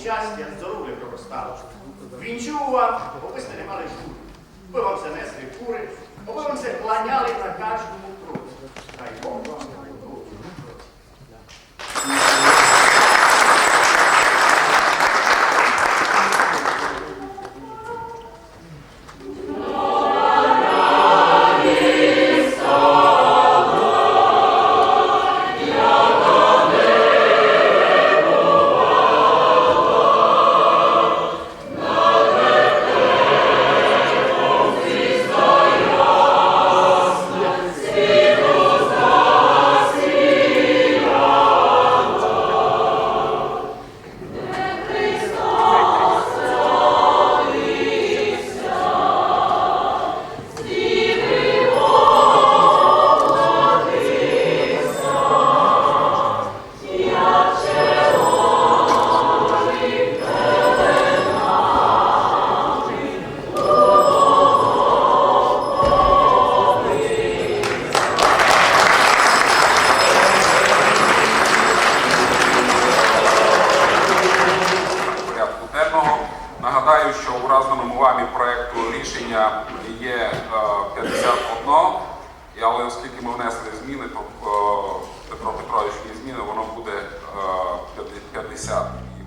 щастя, здоров'я проростало. Вінчую вам, бо ви не мали журі. Ви вам це несли кури, ви вам це кланяли на кожному кроці. Дай Бог вам рішення є е, 51, але оскільки ми внесли зміни, то е, Петро Петрович зміни, воно буде е, 50 їх.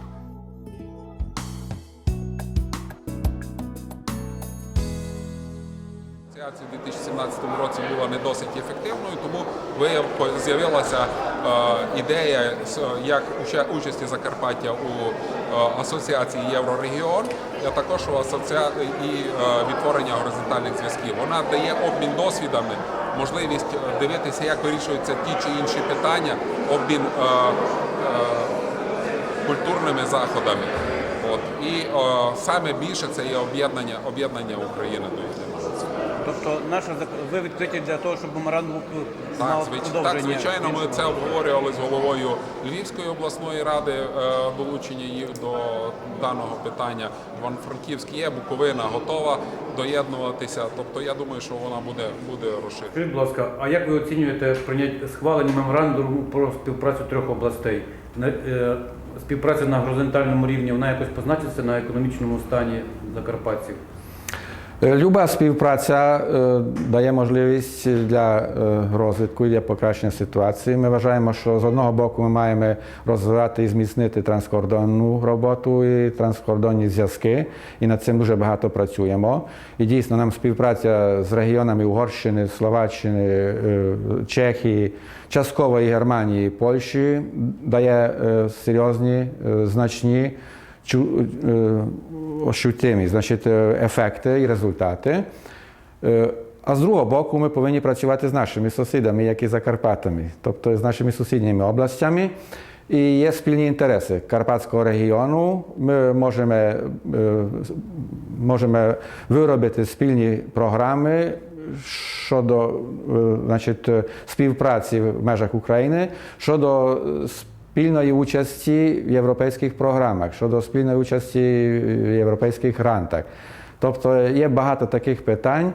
Асоціація у 2017 році була не досить ефективною, тому з'явилася е, ідея як уча- участі Закарпаття у е, асоціації Єврорегіон, а також у асоціа... і е, відтворення горизонтальних зв'язків. Вона дає обмін досвідами, можливість е, дивитися, як вирішуються ті чи інші питання, обмін е, е, культурними заходами. От. І е, саме більше це є об'єднання, об'єднання України до єдиного. Тобто наша ви відкриті для того, щоб бумеранг Так, мав звич... так, звичайно, ми це обговорювали з головою Львівської обласної ради, е, долучення їх до даного питання. Іван-Франківськ є, Буковина готова доєднуватися. Тобто я думаю, що вона буде, буде розширена. Скажіть, будь ласка, а як ви оцінюєте прийняття схвалення меморандуму про співпрацю трьох областей? На- е, Співпраця на горизонтальному рівні вона якось позначиться на економічному стані закарпатців? Люба співпраця е, дає можливість для е, розвитку і для покращення ситуації. Ми вважаємо, що з одного боку ми маємо розвивати і зміцнити транскордонну роботу і транскордонні зв'язки, і над цим дуже багато працюємо. І дійсно нам співпраця з регіонами Угорщини, Словаччини, е, Чехії, частково і Германії, і Польщі дає е, серйозні, е, значні е, ощутимі значить, е, ефекти і результати. Е, А з другого боку, ми повинні працювати з нашими сусідами, як і Закарпатами, тобто з нашими сусідніми областями. І є спільні інтереси Карпатського регіону. Ми можемо, е, можемо виробити спільні програми щодо е, значить, е, співпраці в межах України, щодо е, спільної участі в європейських програмах, щодо спільної участі в європейських грантах. Тобто є багато таких питань,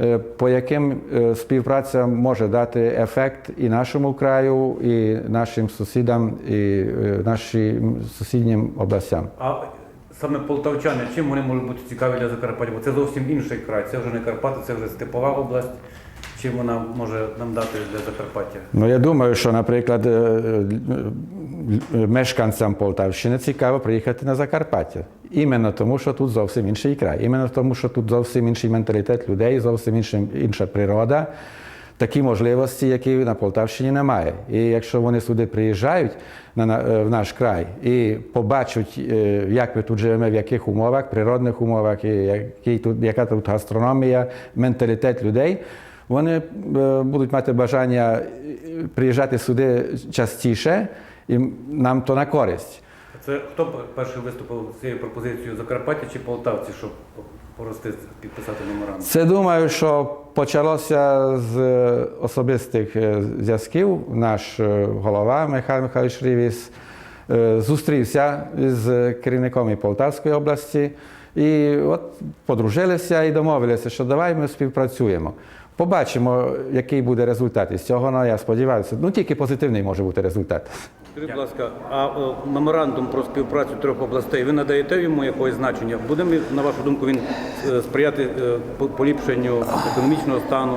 е, по яким е, співпраця може дати ефект і нашому краю, і нашим сусідам, і е, нашим сусіднім областям. А саме полтавчани, чим вони можуть бути цікаві для Закарпаття? Бо це зовсім інший край. Це вже не Карпати, це вже степова область. Чим вона може нам дати для Закарпаття? Ну, я думаю, що, наприклад, е, е, мешканцям Полтавщини цікаво приїхати на Закарпаття. Іменно тому, що тут зовсім інший край, іменно тому, що тут зовсім інший менталітет людей, зовсім іншим- інша природа, такі можливості, які на Полтавщині немає. І якщо вони сюди приїжджають на, на- е, в наш край і побачать, як ми тут живемо, в яких умовах, природних умовах, і який тут, яка тут гастрономія, менталітет людей, вони е, будуть мати бажання е, приїжджати сюди частіше, і нам то на користь. Це хто перший виступив з цією пропозицією Закарпаття чи полтавці, щоб порости підписати меморандум? Це думаю, що почалося з е, особистих зв'язків. Наш голова Михайло Михайлович Рівіс зустрівся з керівником і Полтавської області і от подружилися і домовилися, що давай ми співпрацюємо. Побачимо, який буде результат із цього. Ну, я сподіваюся, ну тільки позитивний може бути результат. Скажіть, будь ласка, а е, меморандум про співпрацю трьох областей, ви надаєте йому якогось значення? Буде, на вашу думку, він е, сприяти е, по- поліпшенню економічного стану?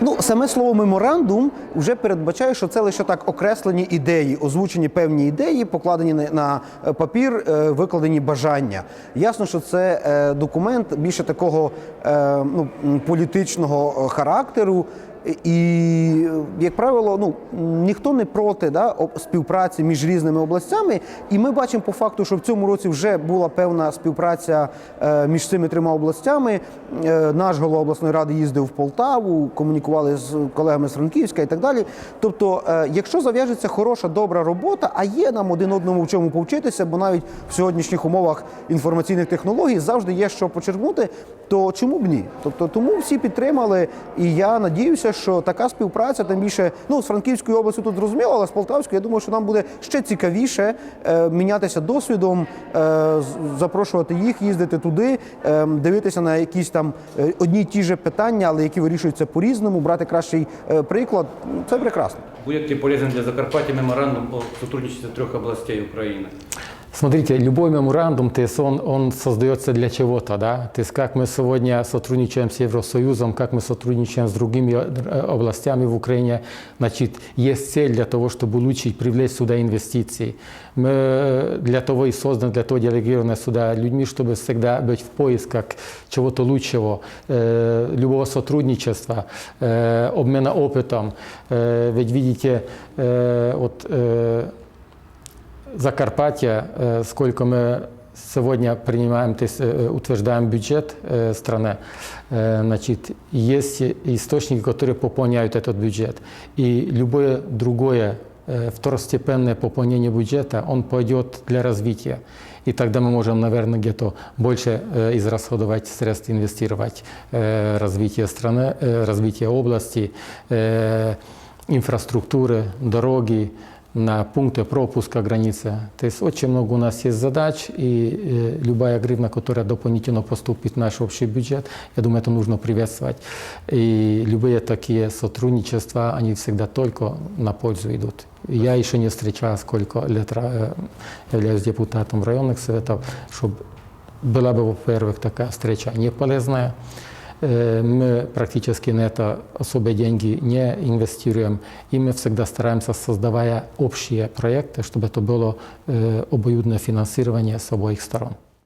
Ну, саме слово меморандум вже передбачає, що це лише так окреслені ідеї, озвучені певні ідеї, покладені на, папір, викладені бажання. Ясно, що це документ більше такого ну, політичного характеру. І, як правило, ну ніхто не проти да, співпраці між різними областями. І ми бачимо по факту, що в цьому році вже була певна співпраця е, між цими трьома областями. Е, наш голова обласної ради їздив в Полтаву, комунікували з колегами з Франківська і так далі. Тобто, е, якщо зав'яжеться хороша, добра робота, а є нам один одному в чому повчитися, бо навіть в сьогоднішніх умовах інформаційних технологій завжди є що почерпнути, то чому б ні? Тобто, тому всі підтримали, і я надіюся, що така співпраця, тим більше, ну з Франківською областю тут зрозуміло, але з Полтавською, я думаю, що нам буде ще цікавіше е, мінятися досвідом, е, запрошувати їх, їздити туди, е, дивитися на якісь там е, одні й ті ж питання, але які вирішуються по-різному, брати кращий е, приклад. Це прекрасно. Будет ли полезен для Закарпатья меморандум о сотрудничестве трех областей Украины? Смотрите, любой меморандум, то есть он, он создается для чего-то, да? То есть как мы сегодня сотрудничаем с Евросоюзом, как мы сотрудничаем с другими э, областями в Украине, значит, есть цель для того, чтобы улучшить, привлечь сюда инвестиции. Мы э, для того и созданы, для того делегированы сюда людьми, чтобы всегда быть в поисках чего-то лучшего, э, любого сотрудничества, э, обмена опытом. Э, ведь видите, э, вот э, Закарпатья, э, сколько мы сегодня принимаем, то есть э, утверждаем бюджет э, страны, э, значит, есть источники, которые пополняют этот бюджет. И любое другое э, второстепенное пополнение бюджета, он пойдет для развития. И тогда мы можем, наверное, где-то больше э, израсходовать средств, инвестировать э, развитие страны, э, развитие области, э, инфраструктуры, дороги, на пункты пропуска границы. То есть очень много у нас есть задач, и э, любая гривна, которая дополнительно поступит в наш общий бюджет, я думаю, это нужно приветствовать. И любые такие сотрудничества, они всегда только на пользу идут. Я еще не встречал, сколько лет ра- э, являюсь депутатом районных советов, чтобы была бы, во-первых, такая встреча не полезная, Э, Мы практически на это особые деньги не инвестируем, и мы всегда стараемся, создавая общие проекты, чтобы это было э, обоюдное финансирование с обоих сторон.